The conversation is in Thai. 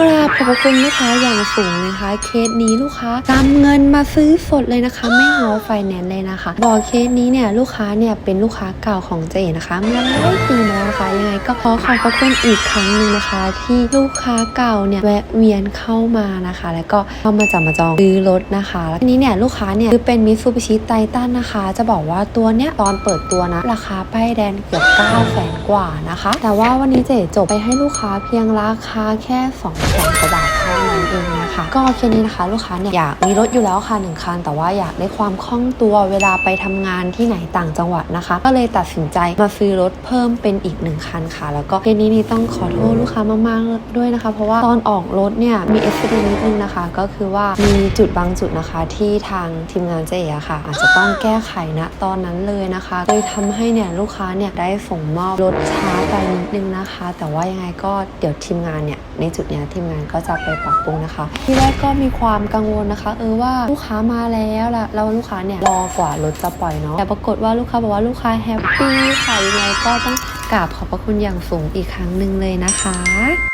กราบขอบคุณลูกค้าอย่างสูงนะคะ เคสนี้ลูกค้านำเงินมาซื้อสดเลยนะคะ ไม่งอไฟแนนซ์เลยนะคะ บอกเคสนี้เนี่ยลูกค้าเนี่ยเป็นลูกค้าเก่าของเจนะคะเมื่อหลายปีแล้วนะคะยังไง ก็ขอขอบพระคุณอีกครั้งหนึ่งนะคะ ที่ลูกค้าเก่าเนี่ยแวะเวียนเข้ามานะคะ แล้วก็เข้ามาจับมาจองซื้อรถนะคะแล้วทีนี้เนี่ยลูกค้าเนี่ยคือเป็นมิ t ซูบิชิไททันนะคะ จะบอกว่าตัวเนี้ยตอนเปิดตัวนะ ราคาป้ายแดงเกือบ9แสนกว่านะคะ แต่ว่าวันนี้เจ๊จบไปให้ลูกค้าเพียงราคาแค่2แสนกว่าบาทเท่านั้นเองนะคะ ก็เคสนี้นะคะ ลูกค้าเนี่ยอยากมีรถอยู่แล้วค่ะหนึ่งคัน แต่ว่าอยากได้ความคล่องตัวเวลาไปทำงานที่ไหนต่างจังหวัดนะคะ ก็เลยตัดสินใจมาซื้อรถเพิ่มเป็นอีกหนึ่งคันค่ะ แล้วก็เคสนี้นี่ต้องขอโทษลูกค้ามากๆด้วยนะคะ เพราะว่าตอนออกรถเนี่ยมีอุบิเหตุนิดนึงนะคะ ก็คือว่ามีจุดบางจุดนะคะ ที่ทางทีมงานเจ๊อะค่ะ อาจจะต้องแก้ไขณตอนนั้นเลยนะคะเลยทำให้เนี่ยลูกค้าเนี่ยได้ส่งมอบรถช้าไปนิดนึงนะคะ แต่ว่ายังไงก็เดี๋ยวทีมงานเนี่ยในจุดเนี้ยทีมงานก็จะไปปรับปรุงนะคะ ที่แรกก็มีความกังวลนะคะ เออว่าลูกค้ามาแล้วล่ะแล้วลูกค้าเนี่ยรอกว่ารถจะปล่อยเนาะแต่ปรากฏว่าลูกค้าบอกว่าลูกค้าแฮปปี้ค่ะยังไงก็ต้อง กราบขอบพระคุณอย่างสูงอีกครั้งหนึ่งเลยนะคะ